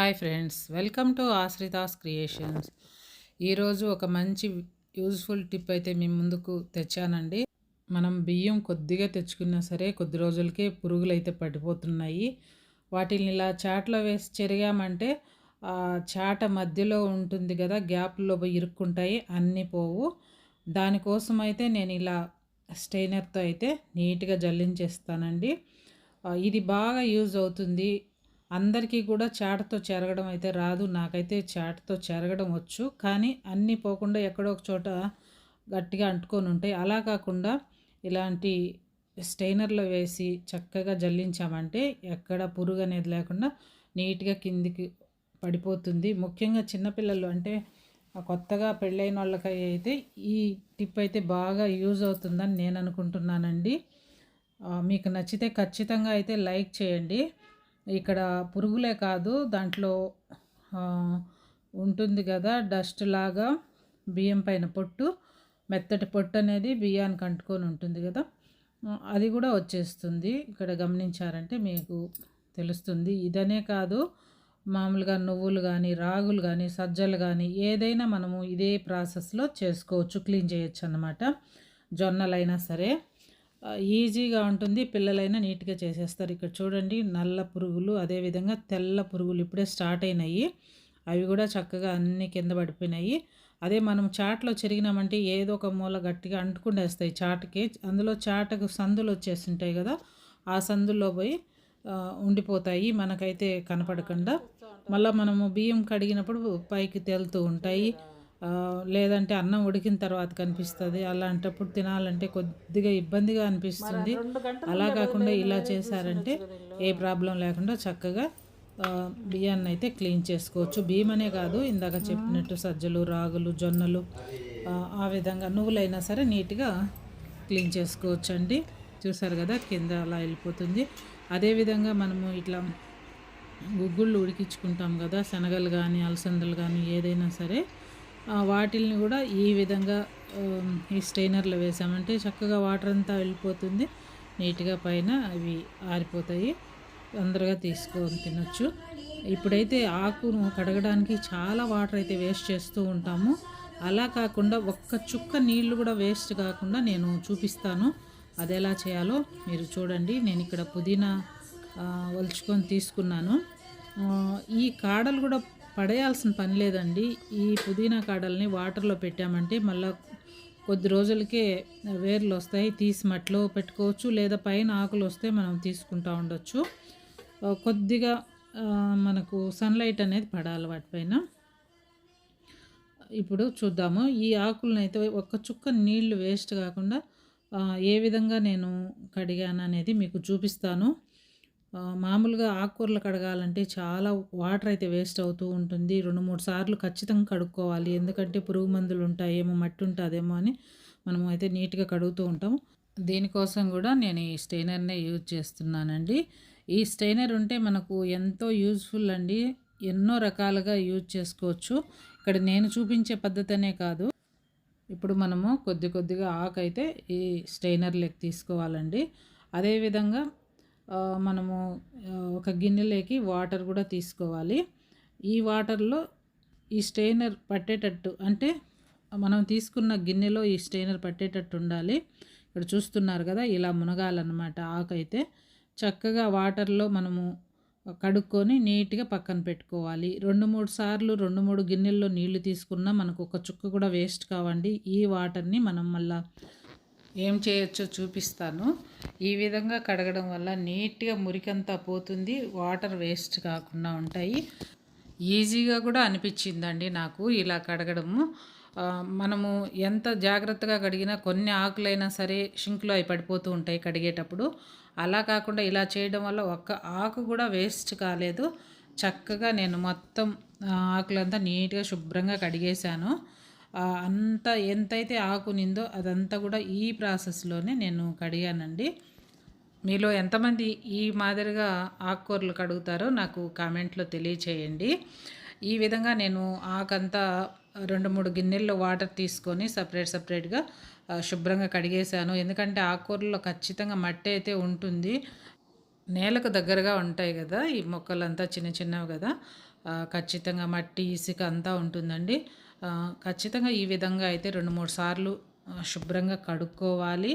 Hi friends welcome to Ashritha's creations. ఈరోజు ఒక మంచి యూజ్ఫుల్ టిప్ అయితే మీ ముందుకు తెచ్చానండి. మనం బియ్యం కొద్దిగా తెచ్చుకున్నా సరే కొద్ది రోజులకే పురుగులు అయితే పడిపోతున్నాయి. వాటిని ఇలా చాట్లో వేసి చెరిగామంటే చాట మధ్యలో ఉంటుంది కదా గ్యాప్లో ఇరుక్కుంటాయి అన్నీ పోవు. దానికోసం అయితే నేను ఇలా స్టెయినర్తో అయితే నీట్గా జల్లించేస్తానండి. ఇది బాగా యూజ్ అవుతుంది. అందరికీ కూడా చాటతో చెరగడం అయితే రాదు. నాకైతే చాటతో చెరగడం వచ్చు. కానీ అన్నీ పోకుండా ఎక్కడో ఒక చోట గట్టిగా అంటుకొని ఉంటాయి అలా కాకుండా ఇలాంటి స్టెయినర్లో వేసి చక్కగా జల్లించామంటే ఎక్కడ పురుగు అనేది లేకుండా నీట్గా కిందికి పడిపోతుంది. ముఖ్యంగా చిన్నపిల్లలు అంటే కొత్తగా పెళ్ళైన వాళ్ళకి అయితే ఈ టిప్ అయితే బాగా యూజ్ అవుతుందని నేను అనుకుంటున్నానండి. మీకు నచ్చితే ఖచ్చితంగా అయితే లైక్ చేయండి. ఇక్కడ పురుగులే కాదు దాంట్లో ఉంటుంది కదా డస్ట్ లాగా బియ్యం పైన పొట్టు మెత్తటి పొట్టు అనేది బియ్యానికి అంటుకొని ఉంటుంది కదా. అది కూడా వచ్చేస్తుంది. ఇక్కడ గమనించారంటే మీకు తెలుస్తుంది. ఇదనే కాదు మామూలుగా నువ్వులు కానీ రాగులు కానీ సజ్జలు కానీ ఏదైనా మనము ఇదే ప్రాసెస్లో చేసుకోవచ్చు క్లీన్ చేయొచ్చు అన్నమాట. జొన్నలైనా సరే. ఈజీగా ఉంటుంది. పిల్లలైనా నీట్గా చేసేస్తారు. ఇక్కడ చూడండి నల్ల పురుగులు అదేవిధంగా తెల్ల పురుగులు ఇప్పుడే స్టార్ట్ అయినాయి. అవి కూడా చక్కగా అన్ని కింద పడిపోయినాయి. అదే మనం చాట్లో చెరిగినామంటే ఏదో ఒక మూల గట్టిగా అంటుకుండేస్తాయి చాటకి. అందులో చాటకు సందులు వచ్చేస్తుంటాయి కదా ఆ సందుల్లో పోయి ఉండిపోతాయి. మనకైతే కనపడకుండా. మళ్ళీ మనము బియ్యం కడిగినప్పుడు పైకి తేలుతూ ఉంటాయి. లేదంటే అన్నం ఉడికిన తర్వాత కనిపిస్తుంది. అలాంటప్పుడు తినాలంటే కొద్దిగా ఇబ్బందిగా అనిపిస్తుంది. అలా కాకుండా ఇలా చేశారంటే ఏ ప్రాబ్లం లేకుండా చక్కగా బియ్యాన్ని అయితే క్లీన్ చేసుకోవచ్చు. బియ్యం అనే కాదు ఇందాక చెప్పినట్టు సజ్జలు రాగులు జొన్నలు ఆ విధంగా నువ్వులైనా సరే నీట్గా క్లీన్ చేసుకోవచ్చు అండి చూసారు కదా కింద అలా వెళ్ళిపోతుంది. అదేవిధంగా మనము ఇట్లా గుగ్గుళ్ళు ఉడికించుకుంటాం కదా శనగలు కానీ అలసందలు కానీ ఏదైనా సరే వాటిల్ని కూడా ఈ విధంగా ఈ స్టెయినర్లో వేసామంటే చక్కగా వాటర్ అంతా వెళ్ళిపోతుంది. నీట్గా పైన అవి ఆరిపోతాయి. తొందరగా తీసుకొని తినొచ్చు. ఇప్పుడైతే ఆకును కడగడానికి చాలా వాటర్ అయితే వేస్ట్ చేస్తూ ఉంటాము. అలా కాకుండా ఒక్క చుక్క నీళ్ళు కూడా వేస్ట్ కాకుండా నేను చూపిస్తాను. అది ఎలా చేయాలో మీరు చూడండి. నేను ఇక్కడ పుదీనా వలుచుకొని తీసుకున్నాను. ఈ కాడలు కూడా పడేయాల్సిన పని లేదండి. ఈ పుదీనా కాడల్ని వాటర్లో పెట్టామంటే మళ్ళీ కొద్ది రోజులకే వేర్లు వస్తాయి. తీసి మట్లో పెట్టుకోవచ్చు. లేదా పైన ఆకులు వస్తే మనం తీసుకుంటూ ఉండొచ్చు. కొద్దిగా మనకు సన్లైట్ అనేది పడాలి వాటిపైన. ఇప్పుడు చూద్దాము. ఈ ఆకులను అయితే ఒక్క చుక్క నీళ్ళు వేస్ట్ కాకుండా ఏ విధంగా నేను కడిగాను అనేది మీకు చూపిస్తాను. మామూలుగా ఆకుకూరలు కడగాలంటే చాలా వాటర్ అయితే వేస్ట్ అవుతూ ఉంటుంది. రెండు మూడు సార్లు ఖచ్చితంగా కడుక్కోవాలి. ఎందుకంటే పురుగు మందులు ఉంటాయేమో మట్టి ఉంటుందేమో అని మనం అయితే నీట్గా కడుగుతూ ఉంటాం దీనికోసం కూడా నేను ఈ స్టెయినర్నే యూజ్ చేస్తున్నానండి. ఈ స్టెయినర్ ఉంటే మనకు ఎంతో యూజ్ఫుల్ అండి. ఎన్నో రకాలుగా యూజ్ చేసుకోవచ్చు. ఇక్కడ నేను చూపించే పద్ధతి కాదు. ఇప్పుడు మనము కొద్ది కొద్దిగా ఆకు అయితే ఈ స్టెయినర్లోకి తీసుకోవాలండి. అదేవిధంగా మనము ఒక గిన్నెలోకి వాటర్ కూడా తీసుకోవాలి. ఈ వాటర్లో ఈ స్టెయినర్ పట్టేటట్టు అంటే మనం తీసుకున్న గిన్నెలో ఈ స్టెయినర్ పట్టేటట్టు ఉండాలి. ఇక్కడ చూస్తున్నారు కదా ఇలా మునగాలన్నమాట ఆకైతే. చక్కగా వాటర్లో మనము కడుక్కొని నీట్గా పక్కన పెట్టుకోవాలి. రెండు మూడు సార్లు రెండు మూడు గిన్నెల్లో నీళ్ళు తీసుకున్నా మనకు ఒక చుక్క కూడా వేస్ట్ కావండి. ఈ వాటర్ని మనం మళ్ళీ ఏం చేయొచ్చో చూపిస్తాను. ఈ విధంగా కడగడం వల్ల నీట్గా మురికంతా పోతుంది. వాటర్ వేస్ట్ కాకుండా ఉంటాయి. ఈజీగా కూడా అనిపించిందండి నాకు ఇలా కడగడము. మనము ఎంత జాగ్రత్తగా కడిగినా కొన్ని ఆకులైనా సరే షింక్లో అవి పడిపోతూ ఉంటాయి కడిగేటప్పుడు. అలా కాకుండా ఇలా చేయడం వల్ల ఒక్క ఆకు కూడా వేస్ట్ కాలేదు. చక్కగా నేను మొత్తం ఆకులంతా నీట్గా శుభ్రంగా కడిగేశాను. అంత ఎంతైతే ఆకునిందో అదంతా కూడా ఈ ప్రాసెస్లోనే నేను కడిగానండి. మీలో ఎంతమంది ఈ మాదిరిగా ఆకుకూరలు కడుగుతారో నాకు కామెంట్లో తెలియచేయండి. ఈ విధంగా నేను ఆకంతా రెండు మూడు గిన్నెల్లో వాటర్ తీసుకొని సపరేట్ సపరేట్గా శుభ్రంగా కడిగేశాను. ఎందుకంటే ఆకుకూరలో ఖచ్చితంగా మట్టి అయితే ఉంటుంది. నేలకు దగ్గరగా ఉంటాయి కదా ఈ మొక్కలంతా చిన్న చిన్నవి కదా ఖచ్చితంగా మట్టి ఇసుక అంతా ఉంటుందండి. ఖచ్చితంగా ఈ విధంగా అయితే రెండు మూడు సార్లు శుభ్రంగా కడుక్కోవాలి.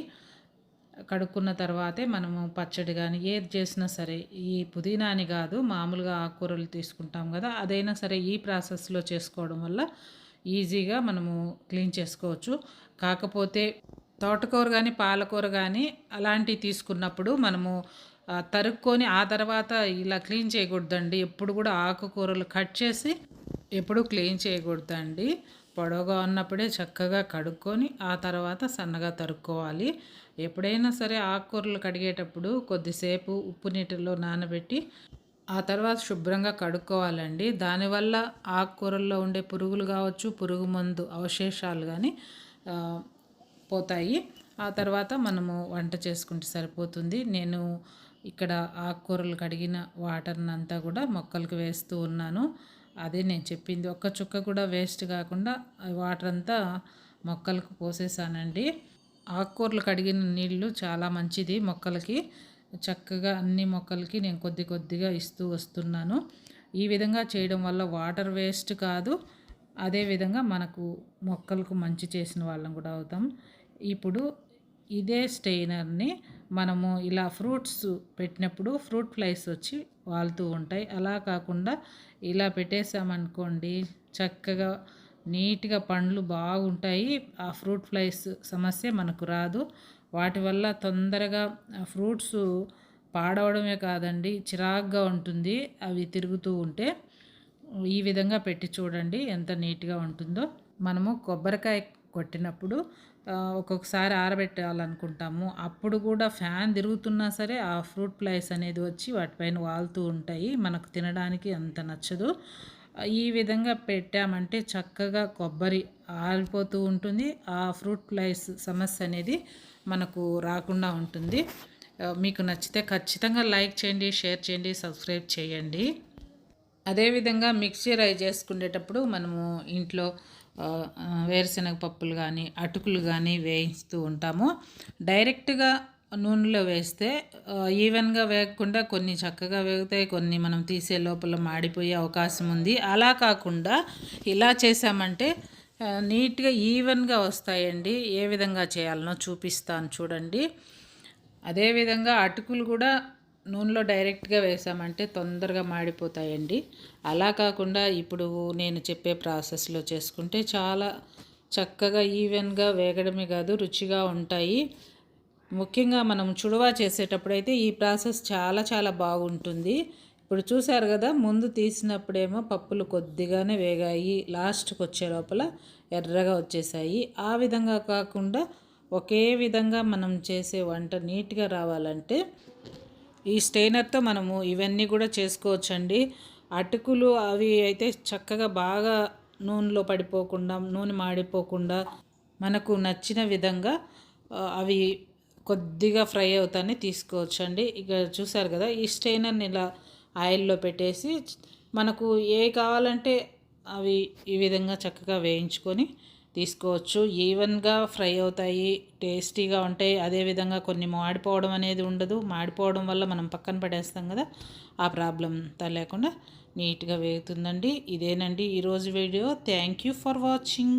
కడుక్కున్న తర్వాతే మనము పచ్చడి కానీ ఏది చేసినా సరే ఈ పుదీనా అని కాదు మామూలుగా ఆకుకూరలు తీసుకుంటాం కదా అదైనా సరే ఈ ప్రాసెస్లో చేసుకోవడం వల్ల ఈజీగా మనము క్లీన్ చేసుకోవచ్చు. కాకపోతే తోటకూర కానీ పాలకూర కానీ అలాంటివి తీసుకున్నప్పుడు మనము తరుక్కొని ఆ తర్వాత ఇలా క్లీన్ చేయకూడదండి. ఎప్పుడు కూడా ఆకుకూరలు కట్ చేసి ఎప్పుడు క్లీన్ చేయకూడదండి. పొడవుగా ఉన్నప్పుడే చక్కగా కడుక్కొని ఆ తర్వాత సన్నగా తరుక్కోవాలి. ఎప్పుడైనా సరే ఆకుకూరలు కడిగేటప్పుడు కొద్దిసేపు ఉప్పు నీటిలో నానబెట్టి ఆ తర్వాత శుభ్రంగా కడుక్కోవాలండి. దానివల్ల ఆకుకూరల్లో ఉండే పురుగులు కావచ్చు పురుగు మందు అవశేషాలు కానీ పోతాయి. ఆ తర్వాత మనము వంట చేసుకుంటే సరిపోతుంది. నేను ఇక్కడ ఆకుకూరలు కడిగిన వాటర్ని అంతా కూడా మొక్కలకు వేస్తూ ఉన్నాను. అదే నేను చెప్పింది. ఒక్క చుక్క కూడా వేస్ట్ కాకుండా వాటర్ అంతా మొక్కలకు పోసేసానండి. ఆకుకూరలు కడిగిన నీళ్ళు చాలా మంచిది మొక్కలకి. చక్కగా అన్ని మొక్కలకి నేను కొద్ది కొద్దిగా ఇస్తూ వస్తున్నాను. ఈ విధంగా చేయడం వల్ల వాటర్ వేస్ట్ కాదు. అదేవిధంగా మనకు మొక్కలకు మంచి చేసిన వాళ్ళం కూడా అవుతాం. ఇప్పుడు ఇదే స్టెయినర్ని మనము ఇలా ఫ్రూట్స్ పెట్టినప్పుడు ఫ్రూట్ ఫ్లైస్ వచ్చి వాళ్తూ ఉంటాయి. అలా కాకుండా ఇలా పెట్టేసామనుకోండి చక్కగా నీట్గా పండ్లు బాగుంటాయి. ఆ ఫ్రూట్ ఫ్లైస్ సమస్య మనకు రాదు. వాటి వల్ల తొందరగా ఫ్రూట్స్ పాడవడమే కాదండి చిరాగ్గా ఉంటుంది. అవి తిరుగుతూ ఉంటే ఈ విధంగా పెట్టి చూడండి ఎంత నీట్గా ఉంటుందో. మనము కొబ్బరికాయ కొట్టినప్పుడు ఒక్కొక్కసారి ఆరబెట్టాలనుకుంటాము. అప్పుడు కూడా ఫ్యాన్ తిరుగుతున్నా సరే ఆ ఫ్రూట్ ఫ్లైస్ అనేది వచ్చి వాటిపైన వాలుతూ ఉంటాయి. మనకు తినడానికి అంత నచ్చదు. ఈ విధంగా పెట్టామంటే చక్కగా కొబ్బరి ఆరిపోతూ ఉంటుంది. ఆ ఫ్రూట్ ఫ్లైస్ సమస్య అనేది మనకు రాకుండా ఉంటుంది. మీకు నచ్చితే ఖచ్చితంగా లైక్ చేయండి షేర్ చేయండి సబ్స్క్రైబ్ చేయండి. అదేవిధంగా మిక్సీ రై చేసుకునేటప్పుడు మనము ఇంట్లో వేరుశనగ పప్పులు కానీ అటుకులు కానీ వేయిస్తూ ఉంటాము. డైరెక్ట్గా నూనెలో వేస్తే ఈవెన్గా వేగకుండా కొన్ని చక్కగా వేగుతాయి కొన్ని మనం తీసే లోపల మాడిపోయే అవకాశం ఉంది. అలా కాకుండా ఇలా చేసామంటే నీట్గా ఈవెన్గా వస్తాయండి. ఏ విధంగా చేయాలనో చూపిస్తాను చూడండి. అదేవిధంగా అటుకులు కూడా నూనెలో డైరెక్ట్గా వేసామంటే తొందరగా మాడిపోతాయండి. అలా కాకుండా ఇప్పుడు నేను చెప్పే ప్రాసెస్లో చేసుకుంటే చాలా చక్కగా ఈవెన్గా వేగడమే కాదు రుచిగా ఉంటాయి. ముఖ్యంగా మనం చుడవా చేసేటప్పుడైతే ఈ ప్రాసెస్ చాలా చాలా బాగుంటుంది. ఇప్పుడు చూసారు కదా ముందు తీసినప్పుడేమో పప్పులు కొద్దిగానే వేగాయి లాస్ట్కి వచ్చే లోపల ఎర్రగా వచ్చేసాయి. ఆ విధంగా కాకుండా ఒకే విధంగా మనం చేసే వంట నీట్గా రావాలంటే ఈ స్టెయినర్తో మనము ఇవన్నీ కూడా చేసుకోవచ్చండి. అటుకులు అవి అయితే చక్కగా బాగా నూనెలో పడిపోకుండా నూనె మాడిపోకుండా మనకు నచ్చిన విధంగా అవి కొద్దిగా ఫ్రై అవుతానే తీసుకోవచ్చండి. ఇక చూసారు కదా ఈ స్టెయినర్ని ఇలా ఆయిల్లో పెట్టేసి మనకు ఏ కావాలంటే అవి ఈ విధంగా చక్కగా వేయించుకొని తీసుకోవచ్చు. ఈవెన్గా ఫ్రై అవుతాయి టేస్టీగా ఉంటాయి. అదేవిధంగా కొన్ని మాడిపోవడం అనేది ఉండదు. మాడిపోవడం వల్ల మనం పక్కన పడేస్తాం కదా ఆ ప్రాబ్లం అంతా లేకుండా నీట్గా వేగుతుందండి. ఇదేనండి ఈరోజు video. Thank you for watching